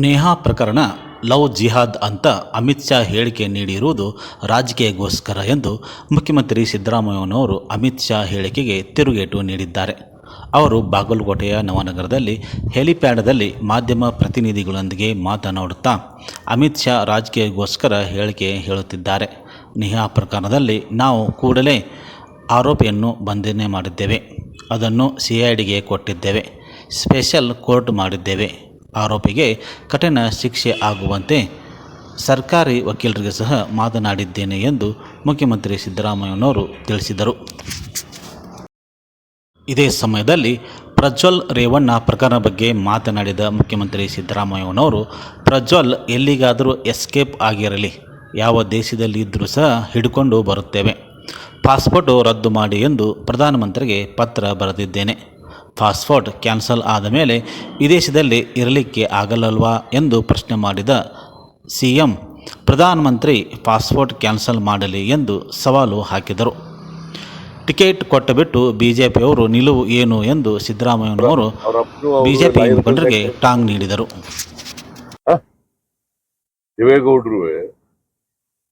ನೇಹಾ ಪ್ರಕರಣ ಲವ್ ಜಿಹಾದ್ ಅಂತ ಅಮಿತ್ ಶಾ ಹೇಳಿಕೆ ನೀಡಿರುವುದು ರಾಜಕೀಯಕ್ಕೋಸ್ಕರ ಎಂದು ಮುಖ್ಯಮಂತ್ರಿ ಸಿದ್ದರಾಮಯ್ಯನವರು ಅಮಿತ್ ಶಾ ಹೇಳಿಕೆಗೆ ತಿರುಗೇಟು ನೀಡಿದ್ದಾರೆ. ಅವರು ಬಾಗಲಕೋಟೆಯ ನವನಗರದಲ್ಲಿ ಹೆಲಿಪ್ಯಾಡ್ದಲ್ಲಿ ಮಾಧ್ಯಮ ಪ್ರತಿನಿಧಿಗಳೊಂದಿಗೆ ಮಾತನಾಡುತ್ತಾ ಅಮಿತ್ ಶಾ ರಾಜಕೀಯಕ್ಕೋಸ್ಕರ ಹೇಳಿಕೆ ಹೇಳುತ್ತಿದ್ದಾರೆ. ನೇಹಾ ಪ್ರಕರಣದಲ್ಲಿ ನಾವು ಕೂಡಲೇ ಆರೋಪಿಯನ್ನು ಬಂಧನೆ ಮಾಡಿದ್ದೇವೆ. ಅದನ್ನು ಸಿ ಐ ಡಿಗೆ ಕೊಟ್ಟಿದ್ದೇವೆ. ಸ್ಪೆಷಲ್ ಕೋರ್ಟ್ ಮಾಡಿದ್ದೇವೆ. ಆರೋಪಿಗೆ ಕಠಿಣ ಶಿಕ್ಷೆ ಆಗುವಂತೆ ಸರ್ಕಾರಿ ವಕೀಲರಿಗೆ ಸಹ ಮಾತನಾಡಿದ್ದೇನೆ ಎಂದು ಮುಖ್ಯಮಂತ್ರಿ ಸಿದ್ದರಾಮಯ್ಯನವರು ತಿಳಿಸಿದರು. ಇದೇ ಸಮಯದಲ್ಲಿ ಪ್ರಜ್ವಲ್ ರೇವಣ್ಣ ಪ್ರಕರಣ ಬಗ್ಗೆ ಮಾತನಾಡಿದ ಮುಖ್ಯಮಂತ್ರಿ ಸಿದ್ದರಾಮಯ್ಯನವರು, ಪ್ರಜ್ವಲ್ ಎಲ್ಲಿಗಾದರೂ ಎಸ್ಕೇಪ್ ಆಗಿರಲಿ, ಯಾವ ದೇಶದಲ್ಲಿದ್ದರೂ ಸಹ ಹಿಡ್ಕೊಂಡು ಬರುತ್ತೇವೆ. ಪಾಸ್ಪೋರ್ಟು ರದ್ದು ಮಾಡಿ ಎಂದು ಪ್ರಧಾನಮಂತ್ರಿಗೆ ಪತ್ರ ಬರೆದಿದ್ದೇನೆ. ಪಾಸ್ಪೋರ್ಟ್ ಕ್ಯಾನ್ಸಲ್ ಆದ ಮೇಲೆ ವಿದೇಶದಲ್ಲಿ ಇರಲಿಕ್ಕೆ ಆಗಲ್ಲಲ್ವಾ ಎಂದು ಪ್ರಶ್ನೆ ಮಾಡಿದ ಸಿ ಎಂ ಪ್ರಧಾನಮಂತ್ರಿ ಪಾಸ್ಪೋರ್ಟ್ ಕ್ಯಾನ್ಸಲ್ ಮಾಡಲಿ ಎಂದು ಸವಾಲು ಹಾಕಿದರು. ಟಿಕೆಟ್ ಕೊಟ್ಟಬಿಟ್ಟು ಬಿಜೆಪಿಯವರು ನಿಲುವು ಏನು ಎಂದು ಸಿದ್ದರಾಮಯ್ಯನವರು ಬಿಜೆಪಿ ಮುಖಂಡರಿಗೆ ಟಾಂಗ್ ನೀಡಿದರು. ದೇವೇಗೌಡರು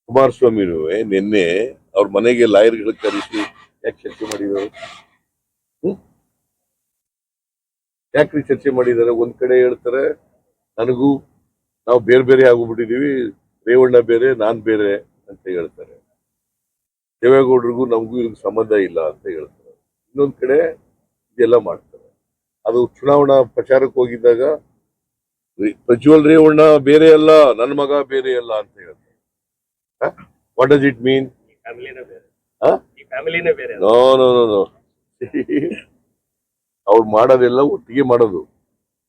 ಕುಮಾರಸ್ವಾಮಿನೂ ನಿನ್ನೆ ಅವ್ರ ಮನೆಗೆ ಲಾಯರ್ಗಳು ಕರೆಸಿ ಯಾಕೆ ಚರ್ಚೆ ಮಾಡಿದ್ದಾರೆ ಯಾಕ್ರಿ ಚರ್ಚೆ ಮಾಡಿದ್ದಾರೆ ಒಂದ್ ಕಡೆ ಹೇಳ್ತಾರೆ ನನಗೂ ನಾವು ಬೇರೆ ಬೇರೆ ಆಗೋಗ್ಬಿಟ್ಟಿದೀವಿ ರೇವಣ್ಣ ಬೇರೆ ನಾನ್ ಬೇರೆ ಅಂತ ಹೇಳ್ತಾರೆ. ದೇವೇಗೌಡರಿಗೂ ನಮಗೂ ಇವ್ರಿಗೆ ಸಂಬಂಧ ಇಲ್ಲ ಅಂತ ಹೇಳ್ತಾರೆ. ಇನ್ನೊಂದ್ ಕಡೆ ಇದೆಲ್ಲ ಮಾಡ್ತಾರೆ. ಅದು ಚುನಾವಣಾ ಪ್ರಚಾರಕ್ಕೆ ಹೋಗಿದ್ದಾಗ ಪ್ರಜ್ವಲ್ ರೇವಣ್ಣ ಬೇರೆ ಅಲ್ಲ ನನ್ನ ಮಗ ಬೇರೆ ಅಲ್ಲ ಅಂತ ಹೇಳ್ತಾರೆ. What does it mean no no no ಅವ್ರು ಮಾಡೋದೆಲ್ಲ ಒಟ್ಟಿಗೆ ಮಾಡೋದು.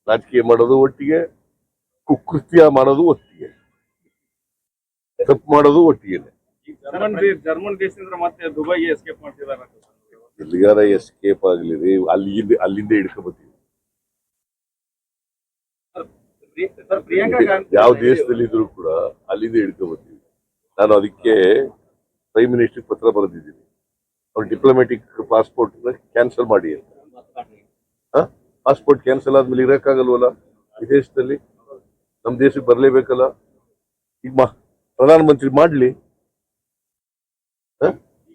ರಾಜಕೀಯ ಮಾಡೋದು ಒಟ್ಟಿಗೆ ಕುಕೃತ್ಯ ಮಾಡೋದು ಒಟ್ಟಿಗೆ. ತಪ್ಪು ಮಾಡೋದು ಒಟ್ಟಿಗೆ ಜರ್ಮನ್ ಜರ್ಮನ್ ದೇಶದಿಂದ ಮತ್ತೆ ದುಬೈಗೆ ಎಸ್ಕೇಪ್ ಮಾಡ್ತಿದ್ದಾರೆ ಎಲ್ಲಿಗಾರ ಎಸ್ಕೇಪ್ ಆಗ್ಲಿ ರೀ ಅಲ್ಲಿಂದ ಅಲ್ಲಿಂದ ಹಿಡ್ಕೊಬತ್ತೀವಿ. ಯಾವ ದೇಶದಲ್ಲಿ ಇದ್ರು ಕೂಡ ಅಲ್ಲಿಂದ ಹಿಡ್ಕೊಬತ್ತೀವಿ. ನಾನು ಅದಕ್ಕೆ ಪ್ರೈಮ್ ಮಿನಿಸ್ಟರ್ ಪತ್ರ ಬರೆದಿದ್ದೀನಿ. ಅವ್ರ ಡಿಪ್ಲೊಮ್ಯಾಟಿಕ್ ಪಾಸ್ಪೋರ್ಟ್ ಕ್ಯಾನ್ಸಲ್ ಮಾಡಿ ಅಂತ. ಪಾಸ್ಪೋರ್ಟ್ ಕ್ಯಾನ್ಸಲ್ ಆದ್ಮೇಲೆ ಇರಕ್ಕಾಗಲ್ವಲ್ಲ? ವಿದೇಶದಲ್ಲಿ ನಮ್ಮ ದೇಶಕ್ಕೆ ಬರಲೇಬೇಕಲ್ಲ? ಈಗ ಮಾ ಪ್ರಧಾನಮಂತ್ರಿ ಮಾಡ್ಲಿ.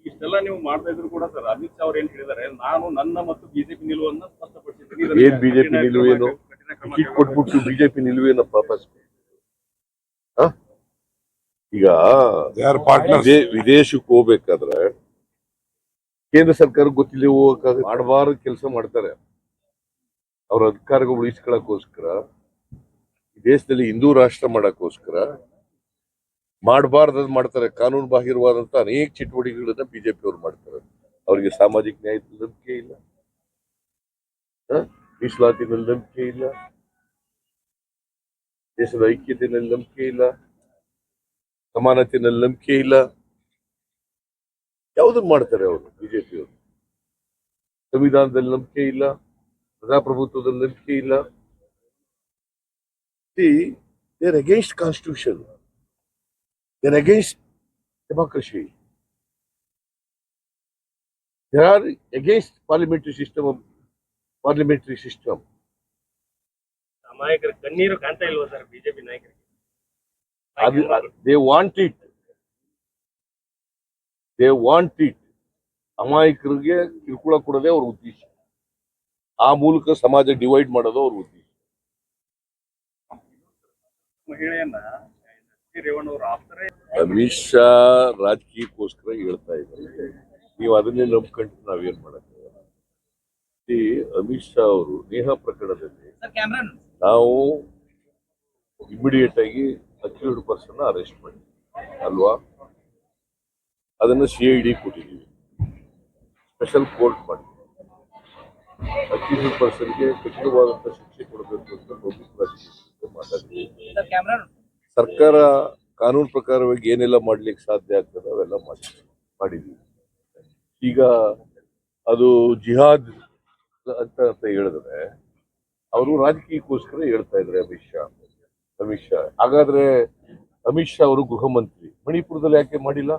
ಇಷ್ಟೆಲ್ಲ ನೀವು ಮಾಡ್ತಾ ಇದ್ರು ಕೂಡ ಸರ್ ಅಮಿತ್ ಶಾ ಅವ್ರು ಏನ್ ಹೇಳಿದ್ದಾರೆ? ನಾನು ನನ್ನ ಮತ್ತು ಬಿಜೆಪಿ ನಿಲುವನ್ನ ಸ್ಪಷ್ಟಪಡಿಸಿದ್ದೀನಿ. ಏನ್ ಬಿಜೆಪಿ ನಿಲುವು ಏನು? ಟಿಕೆಟ್ ಕೊಟ್ಬಿಟ್ಟು ಬಿಜೆಪಿ ನಿಲುವೇನಪ್ಪ ಈಗ ವಿದೇ- ವಿದೇಶಕ್ಕೆ ಹೋಗ್ಬೇಕಾದ್ರೆ ಕೇಂದ್ರ ಸರ್ಕಾರ ಗೊತ್ತಿಲ್ಲ ಹೋಗಕ್ಕಾಗ ಮಾಡಬಾರ್ದು ಕೆಲಸ ಮಾಡ್ತಾರೆ. ಅವ್ರ ಅಧಿಕಾರಗಳು ಉಳಿಸ್ಕೊಳ್ಳೋಕ್ಕೋಸ್ಕರ ದೇಶದಲ್ಲಿ ಹಿಂದೂ ರಾಷ್ಟ್ರ ಮಾಡಕ್ಕೋಸ್ಕರ ಮಾಡಬಾರ್ದು ಮಾಡ್ತಾರೆ. ಕಾನೂನು ಬಾಹಿರವಾದಂತ ಅನೇಕ ಚಟುವಟಿಕೆಗಳನ್ನ ಬಿಜೆಪಿ ಅವ್ರು ಮಾಡ್ತಾರೆ. ಅವರಿಗೆ ಸಾಮಾಜಿಕ ನ್ಯಾಯದ ನಂಬಿಕೆ ಇಲ್ಲ. ಹ? ಮೀಸಲಾತಿನಲ್ಲಿ ನಂಬಿಕೆ ಇಲ್ಲ. ದೇಶದ ಐಕ್ಯತೆಯಲ್ಲಿ ನಂಬಿಕೆ ಇಲ್ಲ. ಸಮಾನತೆಯಲ್ಲಿ ನಂಬಿಕೆ ಇಲ್ಲ. ಯಾವುದನ್ನು ಮಾಡ್ತಾರೆ ಅವರು ಬಿಜೆಪಿ ಅವರು? ಸಂವಿಧಾನದಲ್ಲಿ ನಂಬಿಕೆ ಇಲ್ಲ. ಪ್ರಜಾಪ್ರಭುತ್ವದಲ್ಲಿ ನಂಬಿಕೆ ಇಲ್ಲ. They're against constitution they're against democracy there are against parliamentary system parliamentary system ನಾಯಕರು ಕಣ್ಣೀರು ಕಾಣ್ತಾ ಇಲ್ವಾ ಸರ್ ಬಿಜೆಪಿ ನಾಯಕರಿಗೆ? ಅದು they want it they want it ಅಮಾಯಕರಿಗೆ ಕಿರುಕುಳ ಕೊಡೋದೇ ಅವ್ರ ಉದ್ದೇಶ. ಆ ಮೂಲಕ ಸಮಾಜ ಡಿವೈಡ್ ಮಾಡೋದು ಅವ್ರ ಉದ್ದೇಶ. ಅಮಿತ್ ಶಾ ರಾಜಕೀಯಕ್ಕೋಸ್ಕರ ಹೇಳ್ತಾ ಇದ್ದಾರೆ. ನೀವು ಅದನ್ನೇ ನಂಬ್ಕೊಂಡು ನಾವೇನ್ ಮಾಡಕ್ಕೆ ಅಮಿತ್ ಶಾ ಅವರು ನೇಹ ಪ್ರಕರಣದಲ್ಲಿ ನಾವು ಇಮಿಡಿಯೇಟ್ ಆಗಿ ಅಕ್ಯೂರ್ಡ್ ಪರ್ಸನ್ ಅರೆಸ್ಟ್ ಮಾಡಿ ಅಲ್ವಾ? ಅದನ್ನ ಸಿ ಐ ಡಿ ಕೊಟ್ಟಿದ್ದೀವಿ. ಸ್ಪೆಷಲ್ ಕೋರ್ಟ್ ಮಾಡಿ ಅಕ್ಯೂರ್ಡ್ ಪರ್ಸನ್ಗೆ ಕಠಿಣವಾದಂಥ ಶಿಕ್ಷೆ ಕೊಡಬೇಕು ಅಂತ ಮಾತಾಡಿದ್ದೀವಿ ಸರ್ಕಾರ ಕಾನೂನು ಪ್ರಕಾರವಾಗಿ ಏನೆಲ್ಲ ಮಾಡ್ಲಿಕ್ಕೆ ಸಾಧ್ಯ ಆಗ್ತದೆ ಅವೆಲ್ಲ ಮಾಡಿ ಮಾಡಿದ್ದೀವಿ ಈಗ ಅದು ಜಿಹಾದ್ ಅಂತ ಅಂತ ಹೇಳಿದ್ರೆ ಅವರು ರಾಜಕೀಯಕ್ಕೋಸ್ಕರ ಹೇಳ್ತಾ ಇದ್ರೆ ಅಮಿತ್ ಶಾ. ಅಮಿತ್ ಶಾ. ಹಾಗಾದ್ರೆ ಅಮಿತ್ ಶಾ ಅವರು ಗೃಹ ಮಂತ್ರಿ ಮಣಿಪುರದಲ್ಲಿ ಯಾಕೆ ಮಾಡಿಲ್ಲ?